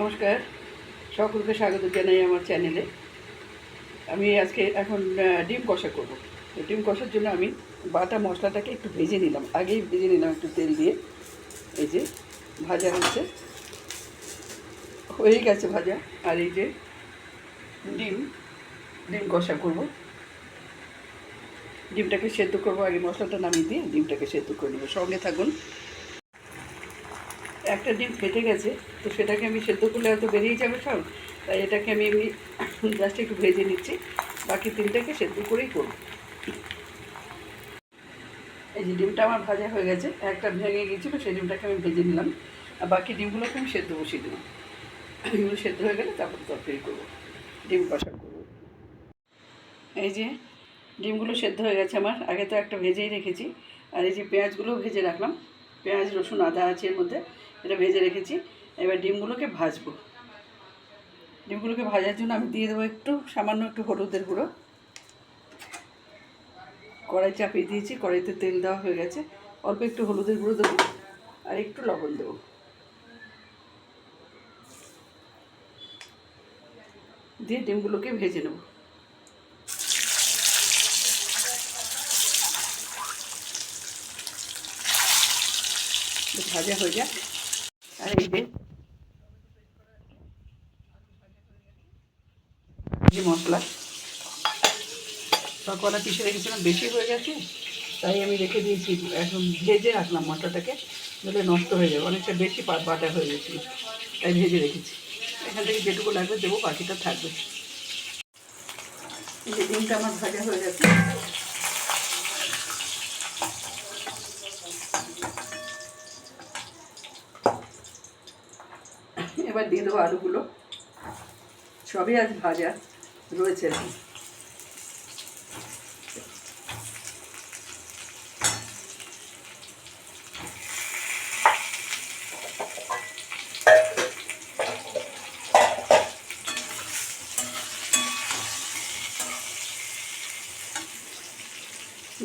নমস্কার। সকলকে স্বাগত জানাই আমার চ্যানেলে আমি আজকে এখন ডিম কষা করব। তো ডিম কষার জন্য আমি বাটা মশলাটাকে একটু ভেজে নিলাম। আগেই ভেজে নিলাম একটু তেল দিয়ে। এই যে ভাজা হচ্ছে। হয়ে গেছে ভাজা। আর এই যে ডিম ডিম কষা করব। ডিমটাকে সেদ্ধ করব। আগে মশলাটা নামিয়ে দিয়ে ডিমটাকে সেদ্ধ করে নেব। সঙ্গে থাকুন। একটা ডিম ফেটে গেছে, তো সেটাকে আমি সেদ্ধ করলে হয়তো বেরিয়ে যাবে সব, তাই এটাকে আমি এমনি জাস্ট একটু ভেজে নিচ্ছি, বাকি তিনটাকে সেদ্ধ করেই করব। এই যে ডিমটা আমার ভাজা হয়ে গেছে, একটা ভেঙে গিয়েছিল, সেই ডিমটাকে আমি ভেজে নিলাম, আর বাকি ডিমগুলোকে আমি সেদ্ধ বসিয়ে দিলাম। ডিমগুলো সেদ্ধ হয়ে গেলে তারপর তরকারি করব, ডিম কষা করব। এই যে ডিমগুলো সেদ্ধ হয়ে গেছে আমার, আগে তো একটা ভেজেই রেখেছি, আর এই যে পেঁয়াজগুলোও ভেজে রাখলাম, পেঁয়াজ, রসুন, আদা আছে এর মধ্যে এটা ভেজে রেখেছি। এবার ডিমগুলোকে ভাজবো। ডিমগুলোকে ভাজার জন্য আমি দিয়ে দেবো একটু, সামান্য একটু হলুদের গুঁড়ো। কড়াই চাপিয়ে দিয়েছি, কড়াইতে তেল দেওয়া হয়ে গেছে। অল্প একটু হলুদের গুঁড়ো দেবো আর একটু লবণ দেবো। দিয়ে ডিমগুলোকে ভেজে নেব। ভাজা হয়ে যাক এই যে যে মশলা। সকালে পিষে রেখেছিলাম, বেশি হয়ে গেছে, তাই আমি রেখে দিয়েছি। এখন ভেজে রাখলাম মশলাটাকে নইলে নষ্ট হয়ে যাবে, অনেকটা বেশি বাটা হয়ে গেছিল তাই ভেজে রেখেছি। এখান থেকে যেটুকু লাগবে দেবো, বাকিটা থাকবে। ডিমটা আমার ভাজা হয়ে গেছে। এবার দিয়ে দেবো আলুগুলো। সবই আজ ভাজা রয়েছে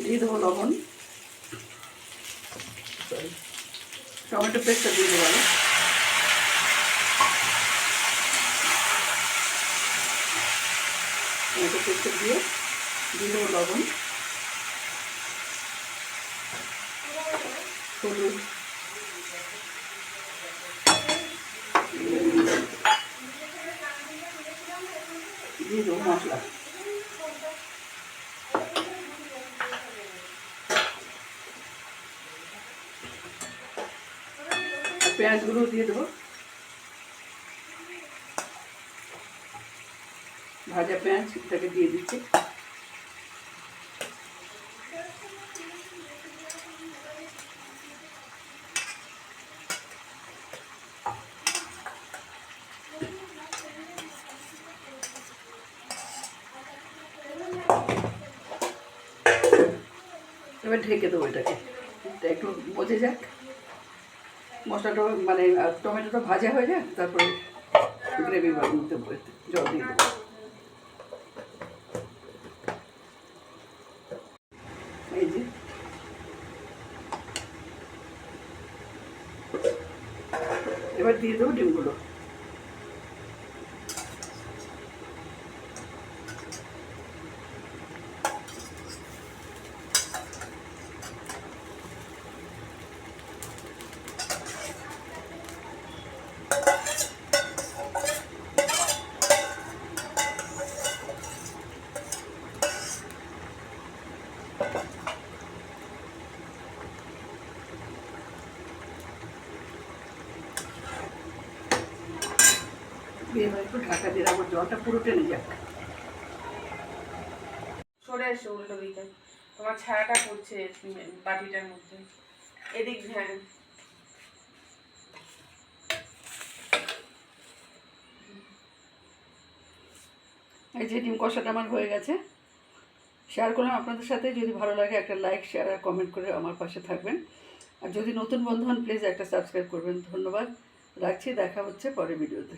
দিয়ে দেবো লবণ। টমেটো পেস্টটা দিয়ে দেবো আমি টমেটো দিয়ে দেবো লবণ। হলুদ। দিয়ে দেবো মশলা। পেঁয়াজগুলো দিয়ে দেবো। ভাজা পেঁয়াজ, এটাকে দিয়ে দিচ্ছি। এবার ঢেকে দেবো এটাকে। এটা একটু বোঝে যাক। মশলাটা মানে টমেটোটা ভাজা হয়ে যাক, তারপরে গ্রেভি দেবো জল দিয়ে দেবো এই যে এবার দিয়ে দেবো ডিমগুলো। দিয়ে এবার একটু ঢাকা দিয়ে রাখব জলটা পুরো টেনে যাক। সরে এসো উল্টো দিকে। তোমার ছায়াটা পড়ছে বাটিটার মধ্যে। এদিক হ্যাঁ এই যে ডিম কষাটা আমার হয়ে গেছে। শেয়ার করলাম আপনাদের সাথে। যদি ভালো লাগে একটা লাইক শেয়ার আর কমেন্ট করে আমার পাশে থাকবেন। আর যদি নতুন বন্ধু হন প্লিজ একটা সাবস্ক্রাইব করবেন। ধন্যবাদ। রাখছি দেখা হচ্ছে পরের ভিডিওতে।